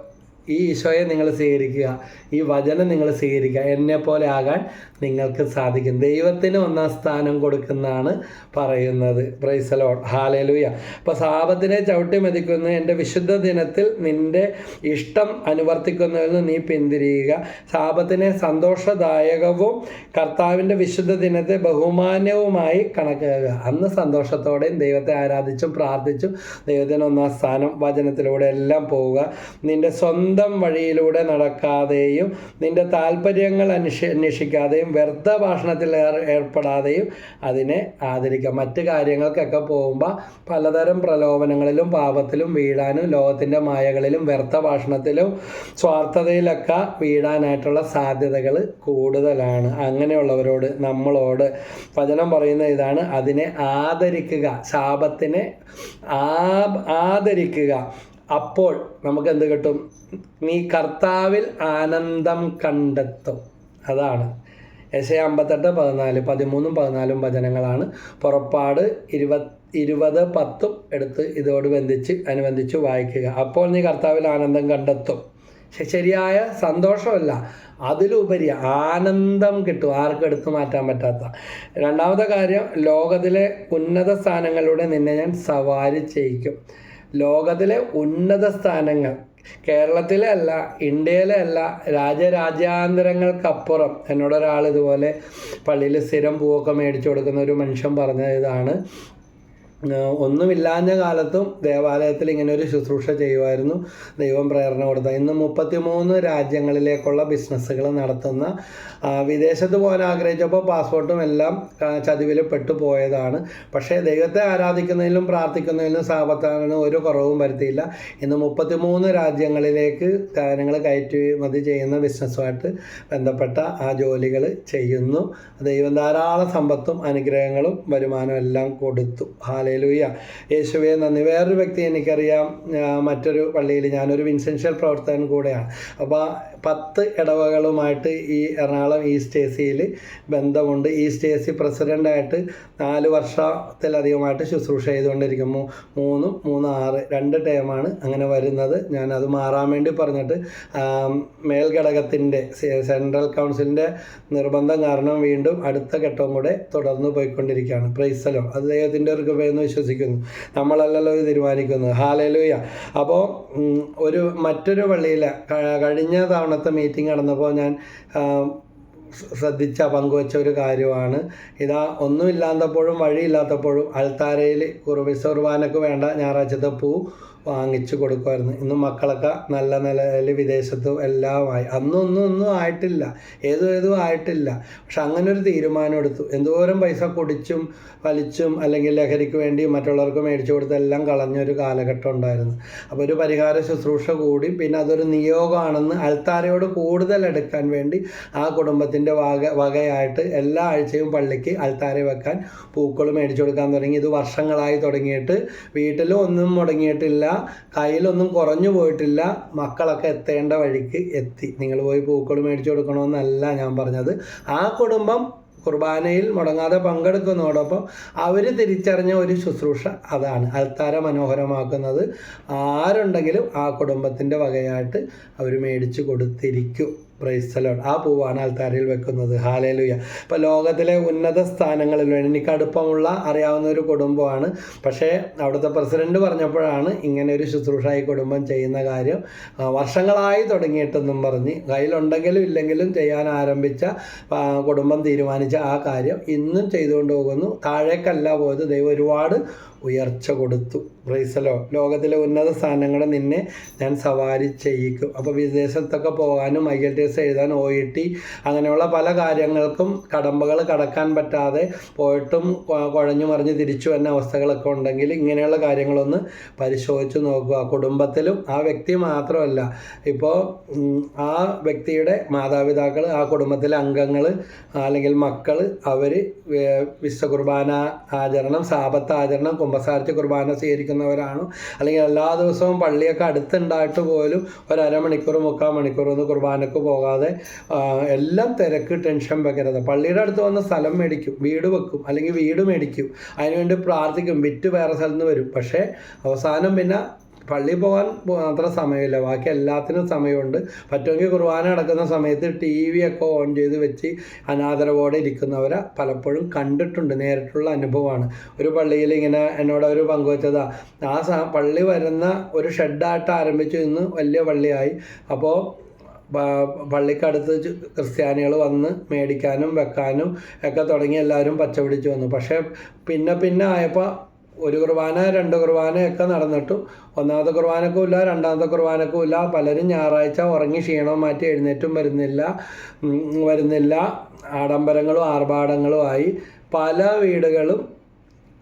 ഈ ഈശോയെ നിങ്ങൾ സ്വീകരിക്കുക ഈ വചനം നിങ്ങൾ സ്വീകരിക്കുക എന്നെ പോലെ ആകാൻ നിങ്ങൾക്ക് സാധിക്കും. ദൈവത്തിന് ഒന്നാം സ്ഥാനം കൊടുക്കുന്നതാണ് പറയുന്നത്. പ്രൈസലോൺ ഹാലലൂയ അപ്പോൾ സാപത്തിനെ ചവിട്ടി മതിക്കുന്ന എന്റെ വിശുദ്ധ ദിനത്തിൽ നിന്റെ ഇഷ്ടം അനുവർത്തിക്കുന്നതിൽ നീ പിന്തിരിയുക. സാപത്തിനെ സന്തോഷദായകവും കർത്താവിന്റെ വിശുദ്ധ ദിനത്തെ ബഹുമാനവുമായി കണക്കാക്കുക. അന്ന് സന്തോഷത്തോടെയും ദൈവത്തെ ആരാധിച്ചും പ്രാർത്ഥിച്ചും ദൈവത്തിന് ഒന്നാം സ്ഥാനം വചനത്തിലൂടെ എല്ലാം പോവുക. നിന്റെ സ്വന്തം വഴിയിലൂടെ നടക്കാതെയും നിന്റെ താല്പര്യങ്ങൾ അന്വേഷ അന്വേഷിക്കാതെയും വ്യർത്ഥ ഭാഷണത്തിൽ ഏർപ്പെടാതെയും അതിനെ ആദരിക്കുക മറ്റ് കാര്യങ്ങൾക്കൊക്കെ പോകുമ്പോൾ പലതരം പ്രലോഭനങ്ങളിലും പാപത്തിലും വീഴാനും ലോകത്തിന്റെ മായകളിലും വ്യർത്ഥ ഭാഷണത്തിലും സ്വാർത്ഥതയിലൊക്കെ വീഴാനായിട്ടുള്ള സാധ്യതകൾ കൂടുതലാണ്. അങ്ങനെയുള്ളവരോട് നമ്മളോട് വചനം പറയുന്ന ഇതാണ്. അതിനെ ആദരിക്കുക ശാപത്തിനെ ആദരിക്കുക. അപ്പോൾ നമുക്ക് എന്ത് കിട്ടും? നീ കർത്താവിൽ ആനന്ദം കണ്ടെത്തും. അതാണ്. എസ് എ അമ്പത്തെട്ട് പതിനാല് പതിമൂന്നും പതിനാലും വചനങ്ങളാണ്. പുറപ്പാട് ഇരുപത് ഇരുപത് പത്തും എടുത്ത് ഇതോട് ബന്ധിച്ച് അനുബന്ധിച്ച് വായിക്കുക. അപ്പോൾ നീ കർത്താവിൽ ആനന്ദം കണ്ടെത്തും. ശരിയായ സന്തോഷമല്ല. അതിലുപരി ആനന്ദം കിട്ടും. ആർക്കും എടുത്തു മാറ്റാൻ പറ്റാത്ത. രണ്ടാമത്തെ കാര്യം ലോകത്തിലെ ഉന്നത സ്ഥാനങ്ങളിലൂടെ നിന്നെ ഞാൻ സവാരി ചെയ്യിക്കും. ലോകത്തിലെ ഉന്നത സ്ഥാനങ്ങൾ. കേരളത്തിലെ അല്ല ഇന്ത്യയിലെ അല്ല രാജരാജ്യാന്തരങ്ങൾക്കപ്പുറം എന്നോടൊരാൾ ഇതുപോലെ പള്ളിയിൽ സ്ഥിരം പൂവൊക്കെ മേടിച്ചു കൊടുക്കുന്ന ഒരു മനുഷ്യൻ പറഞ്ഞ ഇതാണ്. ഒന്നുമില്ലാഞ്ഞ കാലത്തും ദേവാലയത്തിൽ ഇങ്ങനെ ഒരു ശുശ്രൂഷ ചെയ്യുമായിരുന്നു. ദൈവം പ്രേരണ കൊടുത്ത. ഇന്ന് മുപ്പത്തിമൂന്ന് രാജ്യങ്ങളിലേക്കുള്ള ബിസിനസ്സുകൾ നടത്തുന്ന വിദേശത്ത് പോകാൻ ആഗ്രഹിച്ചപ്പോൾ പാസ്പോർട്ടും എല്ലാം ചതിവിൽ പെട്ടുപോയതാണ്. പക്ഷേ ദൈവത്തെ ആരാധിക്കുന്നതിലും പ്രാർത്ഥിക്കുന്നതിലും സാപത്താണ് ഒരു കുറവും വരുത്തിയില്ല. ഇന്ന് മുപ്പത്തിമൂന്ന് രാജ്യങ്ങളിലേക്ക് കാര്യങ്ങൾ കയറ്റുമതി ചെയ്യുന്ന ബിസിനസ്സുമായിട്ട് ബന്ധപ്പെട്ട ആ ജോലികൾ ചെയ്യുന്നു. ദൈവം ധാരാളം സമ്പത്തും അനുഗ്രഹങ്ങളും വരുമാനവും എല്ലാം കൊടുത്തു. ഹാലേലൂയ യേശുവെ നന്ദി. വേറൊരു വ്യക്തി എനിക്കറിയാം മറ്റൊരു പള്ളിയിൽ ഞാനൊരു വിൻസെൻഷ്യൽ പ്രവർത്തകൻ കൂടെയാണ്. അപ്പോൾ പത്ത് ഇടവകളുമായിട്ട് ഈ എറണാകുളം ഈസ്റ്റ് എ സിയിൽ ബന്ധമുണ്ട്. ഈസ്റ്റ് എ സി പ്രസിഡന്റായിട്ട് നാല് വർഷത്തിലധികമായിട്ട് ശുശ്രൂഷ ചെയ്തുകൊണ്ടിരിക്കുന്നു. മൂന്നും മൂന്ന് ആറ് രണ്ട് ടൈമാണ് അങ്ങനെ വരുന്നത്. ഞാൻ അത് മാറാൻ വേണ്ടി പറഞ്ഞിട്ട് മേൽഘടകത്തിന്റെ സെൻട്രൽ കൗൺസിലിന്റെ നിർബന്ധം കാരണം വീണ്ടും അടുത്ത ഘട്ടവും കൂടെ തുടർന്ന് പോയിക്കൊണ്ടിരിക്കുകയാണ്. പ്രൈസലോ അത് ദൈവത്തിന്റെ ഒരു കൃപയെന്ന് വിശ്വസിക്കുന്നു. നമ്മളല്ലല്ലോ ഇത് തീരുമാനിക്കുന്നത്. ഹാലലൂയ അപ്പോൾ ഒരു മറ്റൊരു പള്ളിയിൽ കഴിഞ്ഞ തവണത്തെ മീറ്റിംഗ് നടന്നപ്പോൾ ഞാൻ ശ്രദ്ധിച്ച പങ്കുവച്ച ഒരു കാര്യമാണ്. ഇതാ ഒന്നുമില്ലാത്തപ്പോഴും വഴിയില്ലാത്തപ്പോഴും അൽത്താരയിൽ കുറുബിസ കുർബാനക്ക് വേണ്ട ഞായറാഴ്ചത്തെ പൂ വാങ്ങിച്ചു കൊടുക്കുമായിരുന്നു. ഇന്ന് മക്കളൊക്കെ നല്ല നിലയിൽ വിദേശത്തും എല്ലാമായി അന്നൊന്നും ഒന്നും ആയിട്ടില്ല. ഏതും ഏതും ആയിട്ടില്ല. പക്ഷെ അങ്ങനെ ഒരു തീരുമാനം എടുത്തു. എന്തോരം പൈസ കുടിച്ചും വലിച്ചും അല്ലെങ്കിൽ ലഹരിക്ക് വേണ്ടി മറ്റുള്ളവർക്ക് മേടിച്ചു കൊടുത്തെല്ലാം കളഞ്ഞൊരു കാലഘട്ടം ഉണ്ടായിരുന്നു. അപ്പോൾ ഒരു പരിഹാര ശുശ്രൂഷ കൂടി പിന്നെ അതൊരു നിയോഗമാണെന്ന് അൽത്താരയോട് കൂടുതൽ എടുക്കാൻ വേണ്ടി ആ കുടുംബത്തിന്റെ വക വകയായിട്ട് എല്ലാ ആഴ്ചയും പള്ളിക്ക് അൽത്താര വെക്കാൻ പൂക്കൾ മേടിച്ചു കൊടുക്കാൻ തുടങ്ങി. ഇത് വർഷങ്ങളായി തുടങ്ങിയിട്ട് വീട്ടിലും ഒന്നും മുടങ്ങിയിട്ടില്ല. കയ്യിലൊന്നും കുറഞ്ഞു പോയിട്ടില്ല. മക്കളൊക്കെ എത്തേണ്ട വഴിക്ക് എത്തി. നിങ്ങൾ പോയി പൂക്കൾ മേടിച്ചു കൊടുക്കണമെന്നല്ല ഞാൻ പറഞ്ഞത്. ആ കുടുംബം കുർബാനയിൽ മുടങ്ങാതെ പങ്കെടുക്കുന്നതോടൊപ്പം അവർ തിരിച്ചറിഞ്ഞ ഒരു ശുശ്രൂഷ അതാണ് അൽത്താര മനോഹരമാക്കുന്നത്. ആരുണ്ടെങ്കിലും ആ കുടുംബത്തിന്റെ വകയായിട്ട് അവർ മേടിച്ചു കൊടുത്തിരിക്കും. പ്രൈസ്തലോൺ ആ പൂവാണ് ആൾക്കാരിൽ വെക്കുന്നത്. ഹാലേലുയ ഇപ്പോൾ ലോകത്തിലെ ഉന്നത സ്ഥാനങ്ങളിൽ എനിക്ക് അടുപ്പമുള്ള അറിയാവുന്ന ഒരു കുടുംബമാണ്. പക്ഷേ അവിടുത്തെ പ്രസിഡന്റ് പറഞ്ഞപ്പോഴാണ് ഇങ്ങനെ ഒരു ശുശ്രൂഷ ഈ കുടുംബം ചെയ്യുന്ന കാര്യം വർഷങ്ങളായി തുടങ്ങിയിട്ടെന്നും പറഞ്ഞ് കയ്യിലുണ്ടെങ്കിലും ഇല്ലെങ്കിലും ചെയ്യാൻ ആരംഭിച്ച കുടുംബം തീരുമാനിച്ച ആ കാര്യം ഇന്നും ചെയ്തുകൊണ്ട് പോകുന്നു. താഴേക്കല്ല പോയത്. ദൈവം ഒരുപാട് ഉയർച്ച കൊടുത്തു. പ്രൈസലോ? ലോകത്തിലെ ഉന്നത സ്ഥാനങ്ങൾ നിന്നെ ഞാൻ സവാരി ചെയ്യിക്കും. അപ്പോൾ വിദേശത്തൊക്കെ പോകാനും ഐ എൽ ടി എസ് എഴുതാൻ ഒ ഇ ടി അങ്ങനെയുള്ള പല കാര്യങ്ങൾക്കും കടമ്പകൾ കടക്കാൻ പറ്റാതെ പോയിട്ടും കുഴഞ്ഞു മറിഞ്ഞ് തിരിച്ചു വന്ന അവസ്ഥകളൊക്കെ ഉണ്ടെങ്കിൽ ഇങ്ങനെയുള്ള കാര്യങ്ങളൊന്ന് പരിശോധിച്ച് നോക്കുക. കുടുംബത്തിലും ആ വ്യക്തി മാത്രമല്ല. ഇപ്പോൾ ആ വ്യക്തിയുടെ മാതാപിതാക്കൾ ആ കുടുംബത്തിലെ അംഗങ്ങൾ അല്ലെങ്കിൽ മക്കൾ അവർ വിശ്വ കുർബാന ആചരണം സാപത്ത് ആചരണം കുമ്പസാരിച്ച് കുർബാന സ്വീകരിക്കുന്നവരാണോ അല്ലെങ്കിൽ എല്ലാ ദിവസവും പള്ളിയൊക്കെ അടുത്തുണ്ടായിട്ട് പോലും ഒരു അരമണിക്കൂർ മുക്കാൽ മണിക്കൂർ ഒന്ന് കുർബാനക്ക് പോകാതെ എല്ലാം തിരക്ക് ടെൻഷൻ വെക്കരുത്. പള്ളിയുടെ അടുത്ത് വന്ന് സ്ഥലം മേടിക്കും വീട് വെക്കും അല്ലെങ്കിൽ വീട് മേടിക്കും. അതിനുവേണ്ടി പ്രാർത്ഥിക്കും വിറ്റ് വേറെ സ്ഥലത്ത് വരും. പക്ഷേ അവസാനം പിന്നെ പള്ളിയിൽ പോകാൻ മാത്രം സമയമില്ല. ബാക്കി എല്ലാത്തിനും സമയമുണ്ട്. പറ്റുമെങ്കിൽ കുർബാന നടക്കുന്ന സമയത്ത് ടി വി ഒക്കെ ഓൺ ചെയ്ത് വെച്ച് അനാദരവോടെ ഇരിക്കുന്നവരെ പലപ്പോഴും കണ്ടിട്ടുണ്ട്. നേരിട്ടുള്ള അനുഭവമാണ്. ഒരു പള്ളിയിൽ ഇങ്ങനെ എന്നോട് അവർ പങ്കുവച്ചതാ ആ പള്ളി വരുന്ന ഒരു ഷെഡായിട്ട് ആരംഭിച്ചു. ഇന്ന് വലിയ പള്ളിയായി. അപ്പോൾ പള്ളിക്കടുത്ത് ക്രിസ്ത്യാനികൾ വന്ന് മേടിക്കാനും വെക്കാനും ഒക്കെ തുടങ്ങി എല്ലാവരും പച്ചപിടിച്ച് വന്നു. പക്ഷേ പിന്നെ പിന്നെ ആയപ്പോൾ ഒരു കുർബാന രണ്ട് കുർബാനയൊക്കെ നടന്നിട്ടു. ഒന്നാമത്തെ കുർബാനക്കും ഇല്ല രണ്ടാമത്തെ കുർബാനക്കും ഇല്ല പലരും ഞായറാഴ്ച ഉറങ്ങി ക്ഷീണം മാറ്റി എഴുന്നേറ്റും വരുന്നില്ല വരുന്നില്ല. ആഡംബരങ്ങളും ആർഭാടങ്ങളുമായി പല വീടുകളും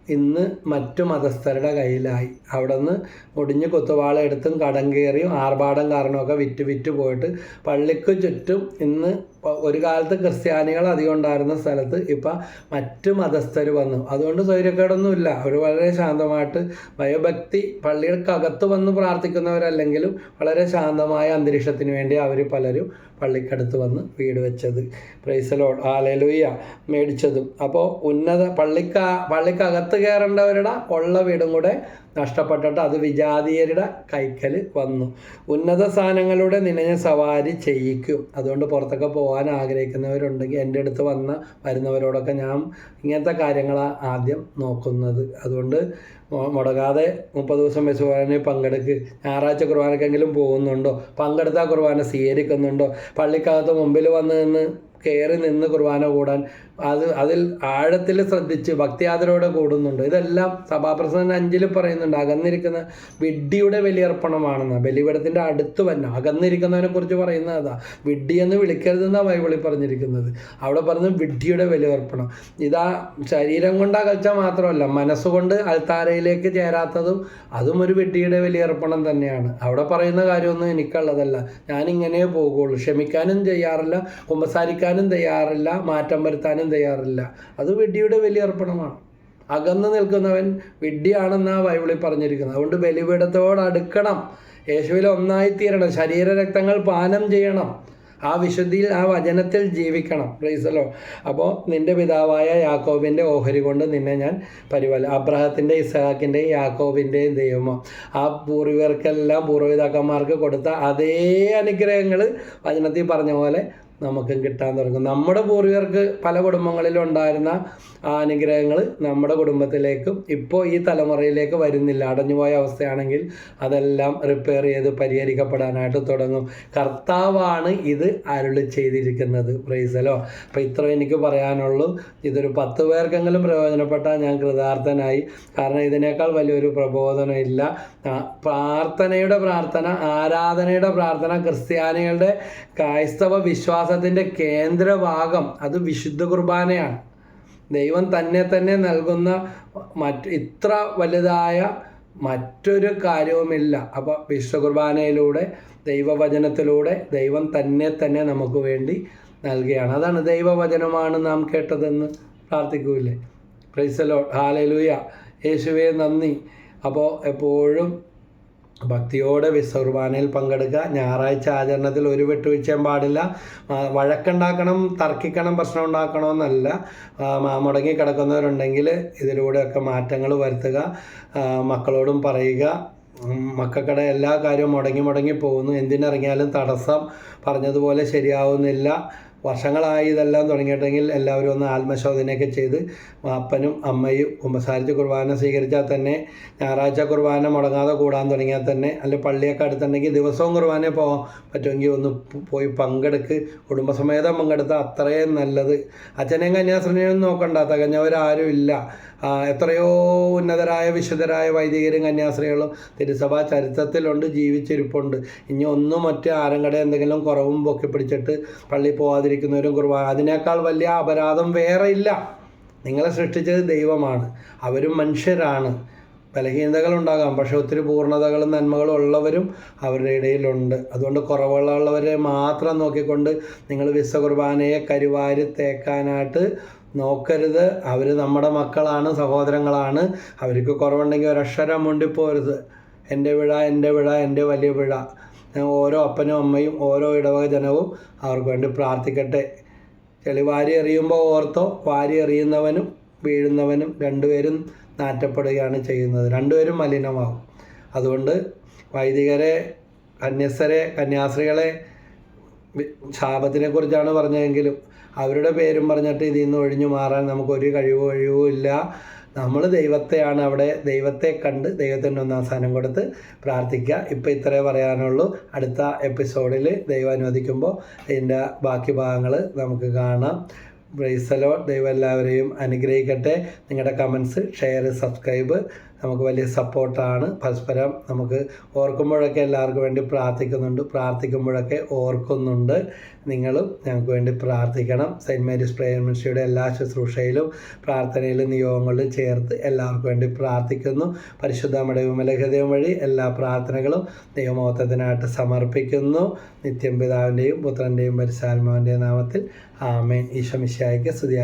ഇന്ന് മറ്റു മതസ്ഥരുടെ കയ്യിലായി. അവിടെ നിന്ന് മുടിഞ്ഞ് കൊത്തുവാളെടുത്തും കടം കയറിയും ആർഭാടം കാരണമൊക്കെ വിറ്റ് വിറ്റ് പോയിട്ട് പള്ളിക്ക് ചുറ്റും ഇന്ന് ഒരു കാലത്ത് ക്രിസ്ത്യാനികൾ അധികം ഉണ്ടായിരുന്ന സ്ഥലത്ത് ഇപ്പം മറ്റ് മതസ്ഥർ വന്നു. അതുകൊണ്ട് സൗകര്യക്കേടൊന്നുമില്ല. അവർ വളരെ ശാന്തമായിട്ട് ഭയഭക്തി പള്ളികൾക്കകത്ത് വന്ന് പ്രാർത്ഥിക്കുന്നവരല്ലെങ്കിലും വളരെ ശാന്തമായ അന്തരീക്ഷത്തിന് വേണ്ടി അവർ പലരും പള്ളിക്കടുത്ത് വന്ന് വീട് വെച്ചത്. പ്രൈസലോ ആലലുയ്യ മേടിച്ചതും. അപ്പോൾ ഉന്നത പള്ളിക്ക പള്ളിക്കകത്ത് കയറേണ്ടവരുടെ ഉള്ള വീടും കൂടെ നഷ്ടപ്പെട്ടിട്ട് അത് വിജാതീയരുടെ കൈക്കൽ വന്നു. ഉന്നത സ്ഥാനങ്ങളുടെ നിന്നെ സവാരി ചെയ്യിക്കും. അതുകൊണ്ട് പുറത്തൊക്കെ പോകാൻ ആഗ്രഹിക്കുന്നവരുണ്ടെങ്കിൽ എന്റെ അടുത്ത് വന്ന വരുന്നവരോടൊക്കെ ഞാൻ ഇങ്ങനത്തെ കാര്യങ്ങളാണ് ആദ്യം നോക്കുന്നത്. അതുകൊണ്ട് മുടങ്ങാതെ മുപ്പത് ദിവസം വെച്ച് കുർബാനയിൽ പങ്കെടുക്ക്. ഞായറാഴ്ച കുർബാനക്കെങ്കിലും പോകുന്നുണ്ടോ? പങ്കെടുത്ത കുർബാന സ്വീകരിക്കുന്നുണ്ടോ? പള്ളിക്കകത്ത് മുമ്പിൽ വന്ന് നിന്ന് കയറി നിന്ന് കുർബാന കൂടാൻ അത് അതിൽ ആഴത്തിൽ ശ്രദ്ധിച്ച് ഭക്തിയാദരോടെ കൂടുന്നുണ്ട്. ഇതെല്ലാം സഭാപ്രസിഡന്റ് അഞ്ചിൽ പറയുന്നുണ്ട് അകന്നിരിക്കുന്ന വിഡ്ഢിയുടെ ബലിയർപ്പണമാണെന്ന്. ബലിപീഠത്തിന്റെ അടുത്ത് തന്നെ അകന്നിരിക്കുന്നതിനെ കുറിച്ച് പറയുന്നത് അതാ. എന്ന് വിളിക്കരുതെന്നാണ് ബൈബിളിൽ പറഞ്ഞിരിക്കുന്നത്. അവിടെ പറഞ്ഞ വിഡ്ഢിയുടെ ബലിയർപ്പണം. ഇതാ ശരീരം കൊണ്ട് അകൽച്ച മാത്രമല്ല മനസ്സുകൊണ്ട് അൽത്താരയിലേക്ക് ചേരാത്തതും അതും ഒരു വിഡ്ഢിയുടെ ബലിയർപ്പണം തന്നെയാണ്. അവിടെ പറയുന്ന കാര്യമൊന്നും എനിക്കുള്ളതല്ല. ഞാനിങ്ങനെ പോകുള്ളൂ ക്ഷമിക്കാനും ചെയ്യാറില്ല. കുമ്പസാരിക്കാനും തയ്യാറില്ല മാറ്റം വരുത്താനും തയ്യാറില്ല. അത് വിഡ്ഢിയുടെ ബലിയർപ്പണമാണ് അകന്ന് നിൽക്കുന്നവൻ വിഡ്ഢിയാണെന്നാണ് ബൈബിളിൽ പറഞ്ഞിരിക്കുന്നത്. അതുകൊണ്ട് ബലിപീഠത്തോട് അടുക്കണം. യേശുവിൽ ഒന്നായിത്തീരണം ശരീര രക്തങ്ങൾ പാനം ചെയ്യണം. ആ വിശുദ്ധിയിൽ ആ വചനത്തിൽ ജീവിക്കണം. പ്രൈസലോ അപ്പോൾ നിന്റെ പിതാവായ യാക്കോബിന്റെ ഓഹരി കൊണ്ട് നിന്നെ ഞാൻ പരിപാലി അബ്രഹത്തിന്റെ ഇസഹാക്കിന്റെയും യാക്കോബിന്റെയും ദൈവമോ ആ പൂർവികർക്കെല്ലാം പൂർവപിതാക്കന്മാർക്ക് കൊടുത്ത അതേ അനുഗ്രഹങ്ങൾ വചനത്തിൽ പറഞ്ഞ പോലെ നമുക്കും കിട്ടാൻ തുടങ്ങും. നമ്മുടെ പൂർവികർക്ക് പല കുടുംബങ്ങളിലും ഉണ്ടായിരുന്ന ആ അനുഗ്രഹങ്ങൾ നമ്മുടെ കുടുംബത്തിലേക്കും ഇപ്പോൾ ഈ തലമുറയിലേക്ക് വരുന്നില്ല. അടഞ്ഞുപോയ അവസ്ഥയാണെങ്കിൽ അതെല്ലാം റിപ്പയർ ചെയ്ത് പരിഹരിക്കപ്പെടാനായിട്ട് തുടങ്ങും. കർത്താവാണ് ഇത് അരുളി ചെയ്തിരിക്കുന്നത്. പ്രൈസലോ അപ്പോൾ ഇത്ര എനിക്ക് പറയാനുള്ളൂ. ഇതൊരു പത്ത് പേർക്കെങ്കിലും പ്രയോജനപ്പെട്ടാൽ ഞാൻ കൃതാർത്ഥനായി. കാരണം ഇതിനേക്കാൾ വലിയൊരു പ്രബോധനം ഇല്ല. പ്രാർത്ഥനയുടെ പ്രാർത്ഥന ആരാധനയുടെ പ്രാർത്ഥന ക്രിസ്ത്യാനികളുടെ ക്രൈസ്തവ വിശ്വാസത്തിന്റെ കേന്ദ്രഭാഗം അത് വിശുദ്ധ കുർബാനയാണ്. ദൈവം തന്നെ തന്നെ നൽകുന്ന മറ്റ് ഇത്ര വലുതായ മറ്റൊരു കാര്യവുമില്ല. അപ്പോൾ വിശുദ്ധ കുർബാനയിലൂടെ ദൈവവചനത്തിലൂടെ ദൈവം തന്നെ തന്നെ നമുക്ക് വേണ്ടി നൽകുകയാണ്. അതാണ് ദൈവവചനമാണ് നാം കേട്ടതെന്ന് പ്രാർത്ഥിക്കൂലേ. പ്രൈസലോ ഹാലലൂയ യേശുവേ നന്ദി. അപ്പോൾ എപ്പോഴും ഭക്തിയോടെ വിസർവാനയിൽ പങ്കെടുക്കുക. ഞായറാഴ്ച ആചരണത്തിൽ ഒരു വിട്ടുവീഴ്ചയും പാടില്ല. വഴക്കുണ്ടാക്കണം തർക്കിക്കണം പ്രശ്നം ഉണ്ടാക്കണമെന്നല്ല. മുടങ്ങി കിടക്കുന്നവരുണ്ടെങ്കിൽ ഇതിലൂടെയൊക്കെ മാറ്റങ്ങൾ വരുത്തുക. മക്കളോടും പറയുക. മക്കൾക്കടെ എല്ലാ കാര്യവും മുടങ്ങി മുടങ്ങി പോകുന്നു. എന്തിനിറങ്ങിയാലും തടസ്സം പറഞ്ഞതുപോലെ ശരിയാവുന്നില്ല. വർഷങ്ങളായി ഇതെല്ലാം തുടങ്ങിയിട്ടെങ്കിൽ എല്ലാവരും ഒന്ന് ആത്മശോധനയൊക്കെ ചെയ്ത് അപ്പനും അമ്മയും കുമ്പസാരിച്ച് കുർബാന സ്വീകരിച്ചാൽ തന്നെ ഞായറാഴ്ച കുർബാന മുടങ്ങാതെ കൂടാൻ തുടങ്ങിയാൽ തന്നെ അല്ലെ പള്ളിയൊക്കെ അടുത്തുണ്ടെങ്കിൽ ദിവസവും കുർബാന പോകാൻ പറ്റുമെങ്കിൽ ഒന്ന് പോയി പങ്കെടുക്ക്. കുടുംബസമേതം പങ്കെടുത്താൽ അത്രയും നല്ലത്. അച്ഛനെയും കന്യാസ്ത്രീനെയും നോക്കണ്ട. തികഞ്ഞവരാരും ഇല്ല. എത്രയോ ഉന്നതരായ വിശുദ്ധരായ വൈദികരും കന്യാസ്ത്രീകളും തിരുസഭാ ചരിത്രത്തിലുണ്ട് ജീവിച്ചിരിപ്പുണ്ട്. ഇനി ഒന്നും മറ്റ് ആരങ്കടെ എന്തെങ്കിലും കുറവും പൊക്കി പിടിച്ചിട്ട് പള്ളി പോകാതിരിക്കുന്നവരും കുറവ്. അതിനേക്കാൾ വലിയ അപരാധം വേറെ ഇല്ല. നിങ്ങളെ സൃഷ്ടിച്ചത് ദൈവമാണ്. അവരും മനുഷ്യരാണ്. ബലഹീനതകളുണ്ടാകാം പക്ഷെ ഒത്തിരി പൂർണതകളും നന്മകളും ഉള്ളവരും അവരുടെ ഇടയിലുണ്ട്. അതുകൊണ്ട് കുറവുകളുള്ളവരെ മാത്രം നോക്കിക്കൊണ്ട് നിങ്ങൾ വിശ്വകുർബാനയെ കരുവാരി തേക്കാനായിട്ട് നോക്കരുത്. അവർ നമ്മുടെ മക്കളാണ് സഹോദരങ്ങളാണ്. അവർക്ക് കുറവുണ്ടെങ്കിൽ ഒരക്ഷരം മുണ്ടിപ്പോരുത്. എന്റെ വിഴ എന്റെ വിഴ എന്റെ വലിയ വിഴ. ഓരോ അപ്പനും അമ്മയും ഓരോ ഇടവക ജനവും അവർക്ക് വേണ്ടി പ്രാർത്ഥിക്കട്ടെ. ചെളി വാരി എറിയുമ്പോൾ ഓർത്തോ വാരി എറിയുന്നവനും വീഴുന്നവനും രണ്ടുപേരും നാറ്റപ്പെടുകയാണ് ചെയ്യുന്നത്. രണ്ടുപേരും മലിനമാകും അതുകൊണ്ട് വൈദികരെ കന്യസ്ഥരെ കന്യാസ്ത്രീകളെ ശാപത്തിനെക്കുറിച്ചാണ് ശാപത്തിനെ കുറിച്ചാണ് പറഞ്ഞതെങ്കിലും അവരുടെ പേരും പറഞ്ഞിട്ട് ഇതിൽ നിന്ന് ഒഴിഞ്ഞു മാറാൻ നമുക്കൊരു കഴിവോ കഴിവോ ഇല്ല. നമ്മൾ ദൈവത്തെയാണ് അവിടെ ദൈവത്തെ കണ്ട് ദൈവത്തിന്റെ ഒന്നാം സ്ഥാനം കൊടുത്ത് പ്രാർത്ഥിക്കുക. ഇപ്പോൾ ഇത്രേ പറയാനുള്ളൂ. അടുത്ത എപ്പിസോഡിൽ ദൈവം അനുവദിക്കുമ്പോൾ ഇതിന്റെ ബാക്കി ഭാഗങ്ങൾ നമുക്ക് കാണാം. ബ്രൈസലോ ദൈവം എല്ലാവരെയും അനുഗ്രഹിക്കട്ടെ. നിങ്ങളുടെ കമൻസ് ഷെയർ സബ്സ്ക്രൈബ് നമുക്ക് വലിയ സപ്പോർട്ടാണ്. പരസ്പരം നമുക്ക് ഓർക്കുമ്പോഴൊക്കെ എല്ലാവർക്കും വേണ്ടി പ്രാർത്ഥിക്കുന്നുണ്ട്. പ്രാർത്ഥിക്കുമ്പോഴൊക്കെ ഓർക്കുന്നുണ്ട്. നിങ്ങളും ഞങ്ങൾക്ക് വേണ്ടി പ്രാർത്ഥിക്കണം. സെന്റ് മേരീസ് പ്രേയർ മിനിസ്ട്രിയുടെ എല്ലാ ശുശ്രൂഷയിലും പ്രാർത്ഥനയിലും നിയോഗങ്ങളിലും ചേർത്ത് എല്ലാവർക്കും വേണ്ടി പ്രാർത്ഥിക്കുന്നു. പരിശുദ്ധ നമ്മുടെ വിമലഹൃദയം വഴി എല്ലാ പ്രാർത്ഥനകളും ദൈവമോത്തത്തിനായിട്ട് സമർപ്പിക്കുന്നു. നിത്യം പിതാവിന്റെയും പുത്രന്റെയും പരിശാത്മാവിന്റെയും നാമത്തിൽ ആമേൻ. ഈശോ മിശിഹായ്ക്ക് സ്തുതി.